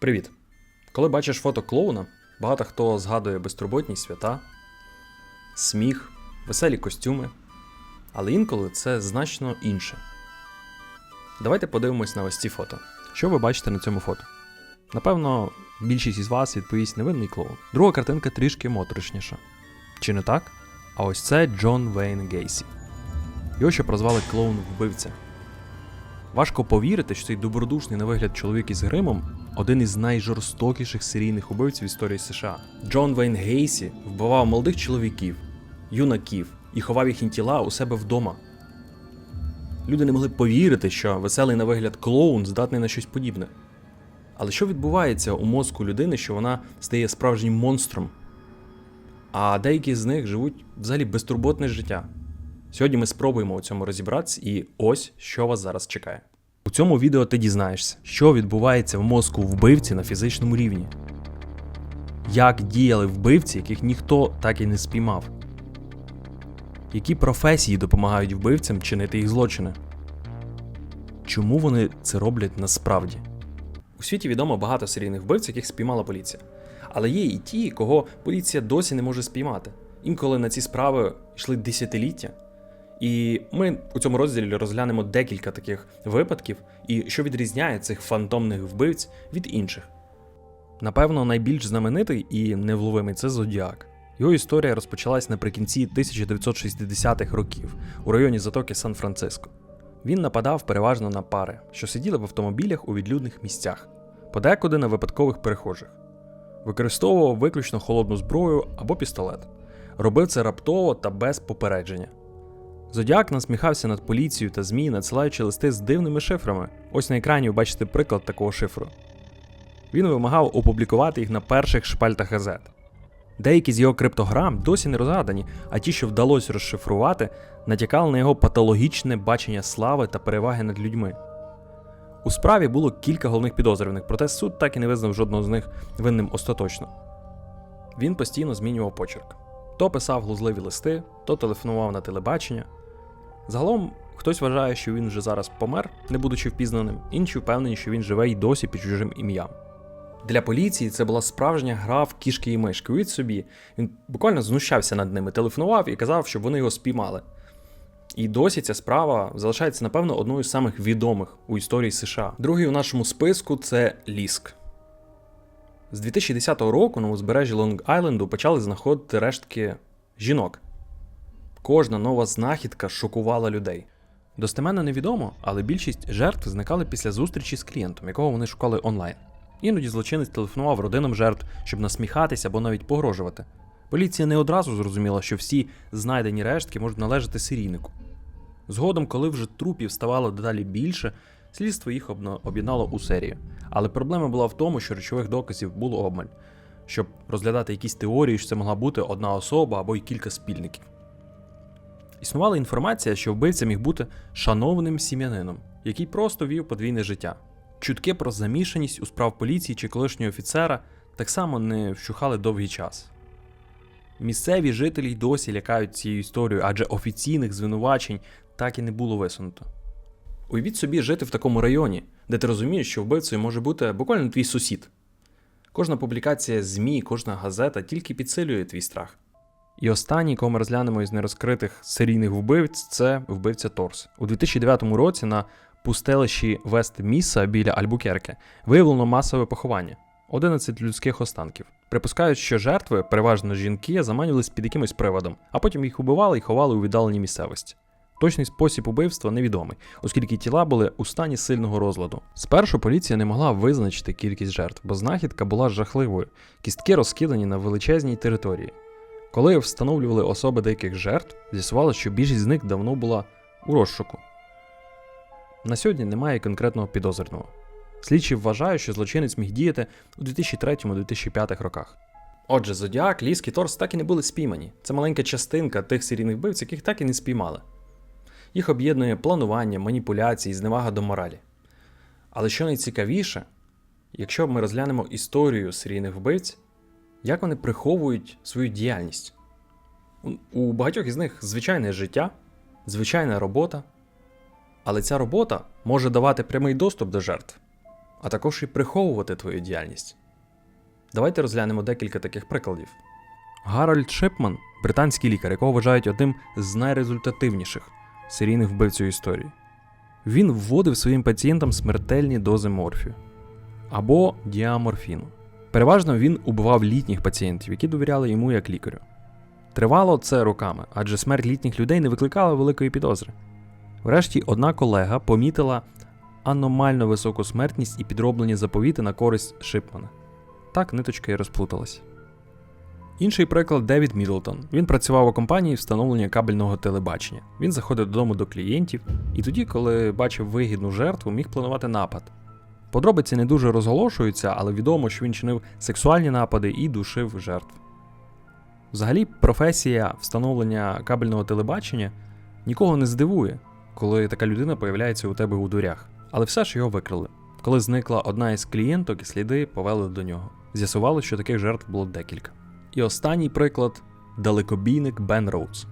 Привіт! Коли бачиш фото клоуна, багато хто згадує безтурботні свята, сміх, веселі костюми, але інколи це значно інше. Давайте подивимось на ось ці фото. Що ви бачите на цьому фото? Напевно, більшість із вас відповість невинний клоун. Друга картинка трішки моторошніша. Чи не так? А ось це Джон Вейн Гейсі. Його ще прозвали клоун вбивця. Важко повірити, що цей добродушний на вигляд чоловік із гримом один із найжорстокіших серійних убивць в історії США. Джон Вейн Гейсі вбивав молодих чоловіків, юнаків і ховав їхні тіла у себе вдома. Люди не могли повірити, що веселий на вигляд клоун здатний на щось подібне. Але що відбувається у мозку людини, що вона стає справжнім монстром? А деякі з них живуть взагалі безтурботне життя. Сьогодні ми спробуємо у цьому розібратися, і ось що вас зараз чекає. У цьому відео ти дізнаєшся, що відбувається в мозку вбивці на фізичному рівні, як діяли вбивці, яких ніхто так і не спіймав, які професії допомагають вбивцям чинити їх злочини, чому вони це роблять насправді. У світі відомо багато серійних вбивць, яких спіймала поліція. Але є і ті, кого поліція досі не може спіймати. Інколи на ці справи йшли десятиліття. І ми у цьому розділі розглянемо декілька таких випадків і що відрізняє цих фантомних вбивць від інших. Напевно, найбільш знаменитий і невловимий це Зодіак. Його історія розпочалась наприкінці 1960-х років у районі затоки Сан-Франциско. Він нападав переважно на пари, що сиділи в автомобілях у відлюдних місцях, подекуди на випадкових перехожих. Використовував виключно холодну зброю або пістолет. Робив це раптово та без попередження. Зодіак насміхався над поліцією та ЗМІ, надсилаючи листи з дивними шифрами. Ось на екрані ви бачите приклад такого шифру. Він вимагав опублікувати їх на перших шпальтах газет. Деякі з його криптограм досі не розгадані, а ті, що вдалося розшифрувати, натякали на його патологічне бачення слави та переваги над людьми. У справі було кілька головних підозрюваних, проте суд так і не визнав жодного з них винним остаточно. Він постійно змінював почерк. То писав глузливі листи, то телефонував на телебачення. Загалом, хтось вважає, що він вже зараз помер, не будучи впізнаним, інші впевнені, що він живе й досі під чужим ім'ям. Для поліції це була справжня гра в кішки і мишки. Уявіть собі, він буквально знущався над ними, телефонував і казав, щоб вони його спіймали. І досі ця справа залишається, напевно, одною з самих відомих у історії США. Другий у нашому списку це Ліск. З 2010 року на узбережжі Лонг-Айленду почали знаходити рештки жінок. Кожна нова знахідка шокувала людей. Достеменно невідомо, але більшість жертв зникали після зустрічі з клієнтом, якого вони шукали онлайн. Іноді злочинець телефонував родинам жертв, щоб насміхатися або навіть погрожувати. Поліція не одразу зрозуміла, що всі знайдені рештки можуть належати серійнику. Згодом, коли вже трупів ставало дедалі більше, слідство їх об'єднало у серію. Але проблема була в тому, що речових доказів було обмаль, щоб розглядати якісь теорії, що це могла бути одна особа або й кілька спільників. Існувала інформація, що вбивця міг бути шановним сім'янином, який просто вів подвійне життя. Чутки про замішаність у справ поліції чи колишнього офіцера так само не вщухали довгий час. Місцеві жителі й досі лякають цією історією, адже офіційних звинувачень так і не було висунуто. Уявіть собі жити в такому районі, де ти розумієш, що вбивцею може бути буквально твій сусід. Кожна публікація ЗМІ, кожна газета тільки підсилює твій страх. І останній, кого ми розглянемо із нерозкритих серійних вбивць, це вбивця Торс. У 2009 році на пустелищі Вест Міса біля Альбукерке виявлено масове поховання 11 людських останків. Припускають, що жертви, переважно жінки, заманювались під якимось приводом, а потім їх убивали і ховали у віддаленій місцевості. Точний спосіб убивства невідомий, оскільки тіла були у стані сильного розладу. Спершу поліція не могла визначити кількість жертв, бо знахідка була жахливою, кістки розкидані на величезній території. Коли встановлювали особи деяких жертв, з'ясувалося, що більшість з них давно була у розшуку. На сьогодні немає конкретного підозрюваного. Слідчі вважають, що злочинець міг діяти у 2003-2005 роках. Отже, Зодіак, Ліск і Торс так і не були спіймані. Це маленька частинка тих серійних вбивць, яких так і не спіймали. Їх об'єднує планування, маніпуляції, зневага до моралі. Але що найцікавіше, якщо ми розглянемо історію серійних вбивць, як вони приховують свою діяльність. У- багатьох із них звичайне життя, звичайна робота, але ця робота може давати прямий доступ до жертв. а також і приховувати твою діяльність. Давайте розглянемо декілька таких прикладів. Гарольд Шипман, британський лікар, якого вважають одним з найрезультативніших серійних вбивців історії. Він вводив своїм пацієнтам смертельні дози морфію або діаморфіну. Переважно він убивав літніх пацієнтів, які довіряли йому як лікарю. Тривало це роками, адже смерть літніх людей не викликала великої підозри. Врешті одна колега помітила аномально високу смертність і підроблені заповіти на користь Шипмана. Так ниточка і розплуталась. Інший приклад Девід Мідлтон. Він працював у компанії встановлення кабельного телебачення. Він заходив додому до клієнтів, і тоді, коли бачив вигідну жертву, міг планувати напад. Подробиці не дуже розголошуються, але відомо, що він чинив сексуальні напади і душив жертв. Взагалі, професія встановлення кабельного телебачення нікого не здивує, коли така людина появляється у тебе у дверях. Але все ж його викрили. Коли зникла одна із клієнток, і сліди повели до нього. З'ясували, що таких жертв було декілька. І останній приклад далекобійник Бен Роудс.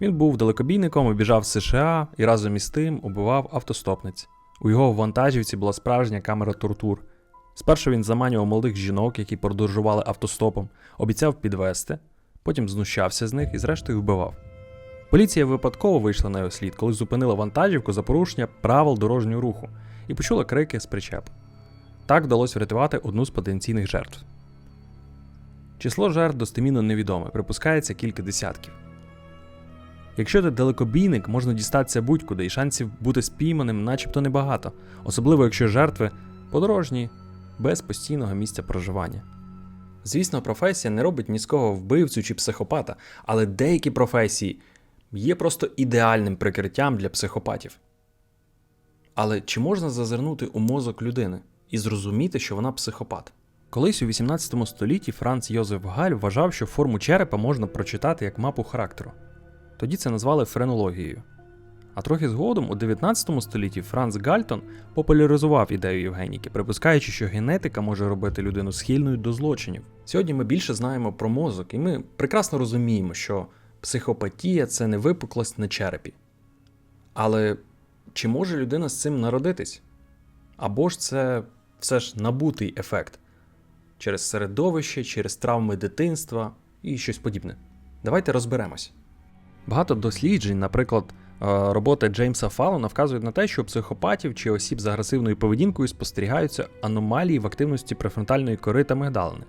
Він був далекобійником, обіжав США і разом із тим убивав автостопниць. У його вантажівці була справжня камера тортур. Спершу він заманював молодих жінок, які подорожували автостопом, обіцяв підвести, потім знущався з них і зрештою вбивав. Поліція випадково вийшла на його слід, коли зупинила вантажівку за порушення правил дорожнього руху і почула крики з причепу. Так вдалося врятувати одну з потенційних жертв. Число жертв достемінно невідоме, припускається кілька десятків. Якщо ти далекобійник, можна дістатися будь-куди, і шансів бути спійманим начебто небагато, особливо якщо жертви подорожні, без постійного місця проживання. Звісно, професія не робить ні з кого вбивцю чи психопата, але деякі професії є просто ідеальним прикриттям для психопатів. Але чи можна зазирнути у мозок людини і зрозуміти, що вона психопат? Колись у 18 столітті Франц Йозеф Галь вважав, що форму черепа можна прочитати як мапу характеру. Тоді це назвали френологією. А трохи згодом, у 19 столітті, Франц Гальтон популяризував ідею Євгеніки, припускаючи, що генетика може робити людину схильною до злочинів. Сьогодні ми більше знаємо про мозок, і ми прекрасно розуміємо, що психопатія це не випуклость на черепі. Але чи може людина з цим народитись? Або ж це все ж набутий ефект через середовище, через травми дитинства і щось подібне. Давайте розберемось. Багато досліджень, наприклад, е, роботи Джеймса Фаллона вказують на те, що психопатів чи осіб з агресивною поведінкою спостерігаються аномалії в активності префронтальної кори та мигдалини.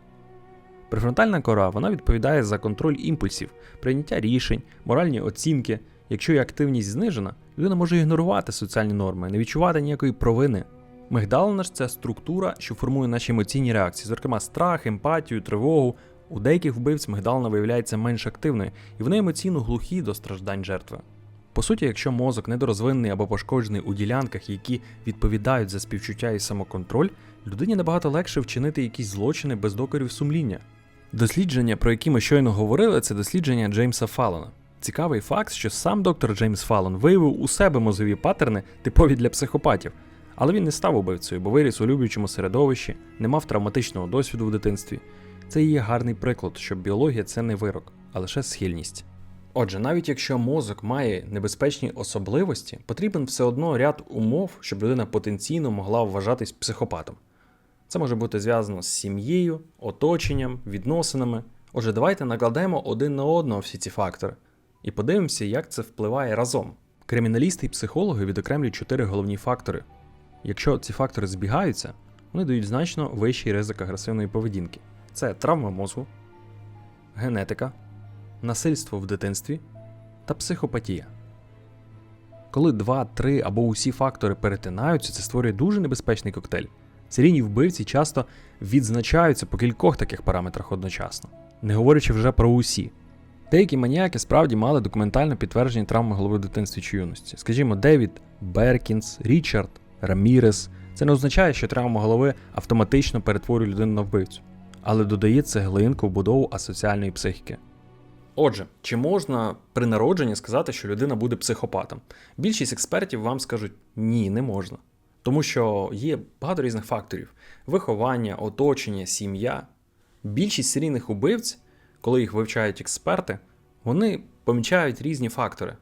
Префронтальна кора вона відповідає за контроль імпульсів, прийняття рішень, моральні оцінки. Якщо її активність знижена, людина може ігнорувати соціальні норми, не відчувати ніякої провини. Мигдалина ж це структура, що формує наші емоційні реакції, зокрема страх, емпатію, тривогу. У деяких вбивць мигдалина виявляється менш активною, і вони емоційно глухі до страждань жертви. По суті, якщо мозок недорозвинений або пошкоджений у ділянках, які відповідають за співчуття і самоконтроль, людині набагато легше вчинити якісь злочини без докорів сумління. Дослідження, про які ми щойно говорили, це дослідження Джеймса Фаллона. Цікавий факт, що сам доктор Джеймс Фаллон виявив у себе мозові паттерни, типові для психопатів, але він не став убивцею, бо виріс у люблячому середовищі, не мав травматичного досвіду в дитинстві. Це є гарний приклад, що біологія це не вирок, а лише схильність. Отже, навіть якщо мозок має небезпечні особливості, потрібен все одно ряд умов, щоб людина потенційно могла вважатись психопатом. Це може бути зв'язано з сім'єю, оточенням, відносинами. Отже, давайте накладемо один на одного всі ці фактори і подивимося, як це впливає разом. Криміналісти і психологи відокремлюють чотири головні фактори. Якщо ці фактори збігаються, вони дають значно вищий ризик агресивної поведінки. Це травма мозку, генетика, насильство в дитинстві та психопатія. Коли два, три або усі фактори перетинаються, це створює дуже небезпечний коктейль. Серійні вбивці часто відзначаються по кількох таких параметрах одночасно, не говорячи вже про усі. Деякі маніяки справді мали документально підтверджені травми голови в дитинстві чи юності. Скажімо, Девід, Беркінс, Річард, Рамірес. Це не означає, що травма голови автоматично перетворює людину на вбивцю, але додає цеглинку в будову асоціальної психіки. Отже, чи можна при народженні сказати, що людина буде психопатом? Більшість експертів вам скажуть ні, не можна. Тому що є багато різних факторів: виховання, оточення, сім'я. Більшість серійних убивць, коли їх вивчають експерти, вони помічають різні фактори.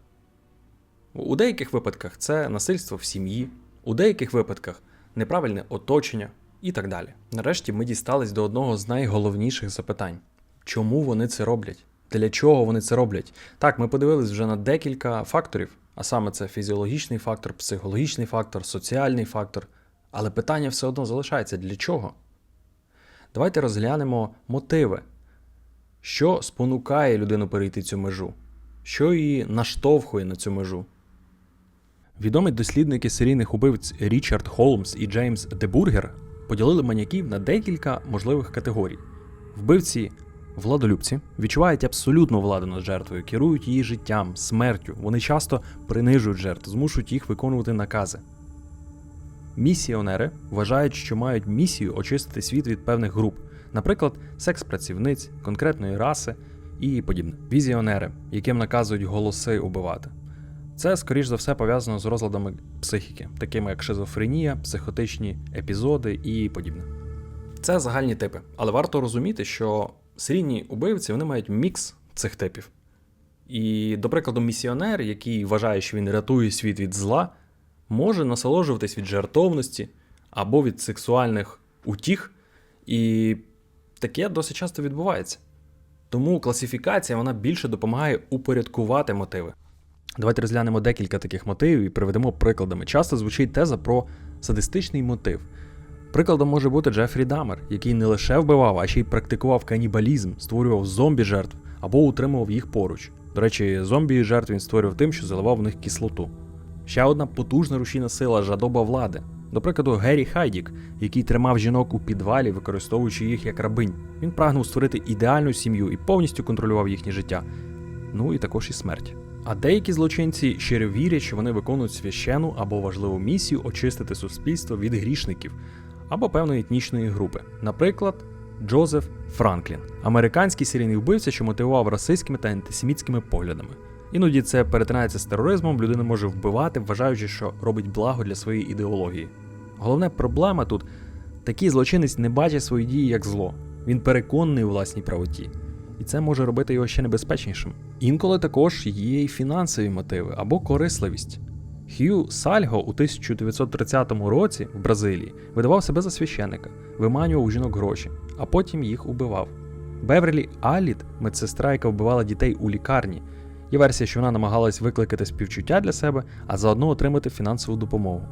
У деяких випадках це насильство в сім'ї, у деяких випадках неправильне оточення і так далі. Нарешті ми дістались до одного з найголовніших запитань: чому вони це роблять? Для чого вони це роблять? Так, ми подивились вже на декілька факторів, а саме це фізіологічний фактор, психологічний фактор, соціальний фактор. Але питання все одно залишається: для чого? Давайте розглянемо мотиви, що спонукає людину перейти цю межу, що її наштовхує на цю межу. Відомі дослідники серійних убивць Річард Холмс і Джеймс Дебургер поділили маньяків на декілька можливих категорій. Вбивці владолюбці відчувають абсолютну владу над жертвою, керують її життям, смертю. Вони часто принижують жертв, змушують їх виконувати накази. Місіонери вважають, що мають місію очистити світ від певних груп, наприклад, секс-працівниць, конкретної раси і подібне. Візіонери, яким наказують голоси убивати. Це, скоріш за все, пов'язано з розладами психіки, такими як шизофренія, психотичні епізоди і подібне. Це загальні типи, але варто розуміти, що серійні убивці вони мають мікс цих типів. І, до прикладу, місіонер, який вважає, що він рятує світ від зла, може насолоджуватись від жертовності або від сексуальних утіх, і таке досить часто відбувається. Тому класифікація вона більше допомагає упорядкувати мотиви. Давайте розглянемо декілька таких мотивів і приведемо прикладами. Часто звучить теза про садистичний мотив. Прикладом може бути Джефрі Дамер, який не лише вбивав, а ще й практикував канібалізм, створював зомбі жертв або утримував їх поруч. До речі, зомбі жертв він створював тим, що заливав в них кислоту. Ще одна потужна рушійна сила жадоба влади. До прикладу, Геррі Хайдік, який тримав жінок у підвалі, використовуючи їх як рабинь. Він прагнув створити ідеальну сім'ю і повністю контролював їхнє життя. Ну і також і смерть. А деякі злочинці щиро вірять, що вони виконують священну або важливу місію очистити суспільство від грішників або певної етнічної групи. Наприклад, Джозеф Франклін, американський серійний вбивця, що мотивував расистськими та антисемітськими поглядами. Іноді це перетинається з тероризмом, людина може вбивати, вважаючи, що робить благо для своєї ідеології. Головна проблема тут такий злочинець не бачить свої дії як зло. Він переконаний у власній правоті. І це може робити його ще небезпечнішим. Інколи також є й фінансові мотиви або корисливість. Хью Сальго у 1930 році в Бразилії видавав себе за священика, виманював у жінок гроші, а потім їх убивав. Беверлі Алліт, медсестра, яка вбивала дітей у лікарні. Є версія, що вона намагалась викликати співчуття для себе, а заодно отримати фінансову допомогу.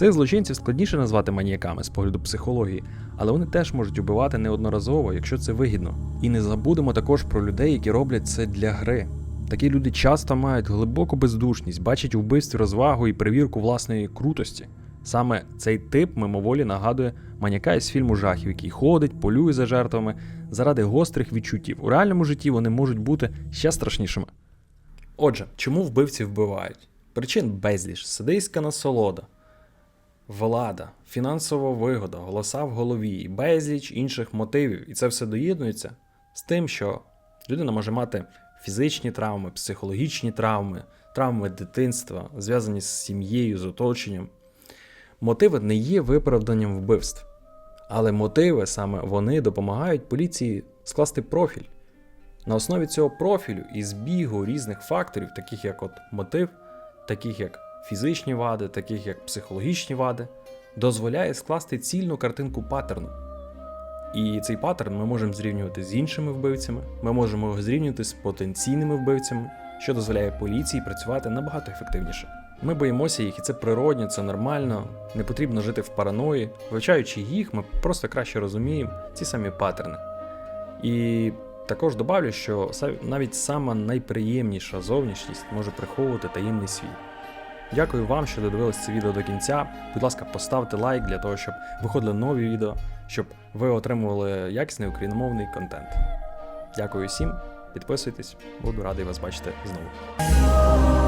Цих злочинців складніше назвати маніяками з погляду психології, але вони теж можуть убивати неодноразово, якщо це вигідно. І не забудемо також про людей, які роблять це для гри. Такі люди часто мають глибоку бездушність, бачать у вбивстві розвагу і перевірку власної крутості. Саме цей тип мимоволі нагадує маніяка із фільму жахів, який ходить, полює за жертвами заради гострих відчуттів. У реальному житті вони можуть бути ще страшнішими. Отже, чому вбивці вбивають? Причин безліч, садистська насолода, влада, фінансова вигода, голоса в голові і безліч інших мотивів. І це все доєднується з тим, що людина може мати фізичні травми, психологічні травми, травми дитинства, зв'язані з сім'єю, з оточенням. Мотиви не є виправданням вбивств, але мотиви саме вони допомагають поліції скласти профіль. На основі цього профілю і збігу різних факторів, таких як от мотив, таких як фізичні вади, таких як психологічні вади, дозволяє скласти цільну картинку паттерну. І цей паттерн ми можемо зрівнювати з іншими вбивцями, ми можемо його зрівнювати з потенційними вбивцями, що дозволяє поліції працювати набагато ефективніше. Ми боїмося їх, і це природньо, це нормально. Не потрібно жити в параної. Вивчаючи їх, ми просто краще розуміємо ці самі паттерни. І також добавлю, що навіть сама найприємніша зовнішність може приховувати таємний світ. Дякую вам, що додивились це відео до кінця. Будь ласка, поставте лайк для того, щоб виходили нові відео, щоб ви отримували якісний україномовний контент. Дякую всім, підписуйтесь, буду радий вас бачити знову.